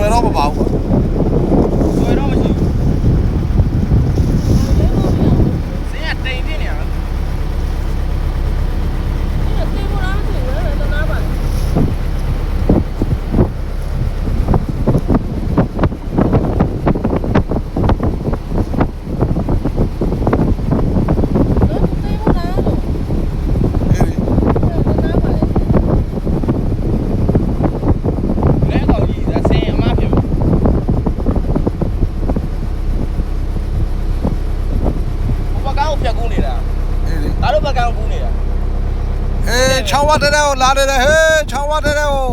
ช่วยเราเบาๆ ချက်ကူးနေတာအေးလေငါတို့ဘက်ကကူးနေတာအေး6ဝတ်တဲ့ဟောလာတယ်ဟေး6ဝတ်တဲ့ဟော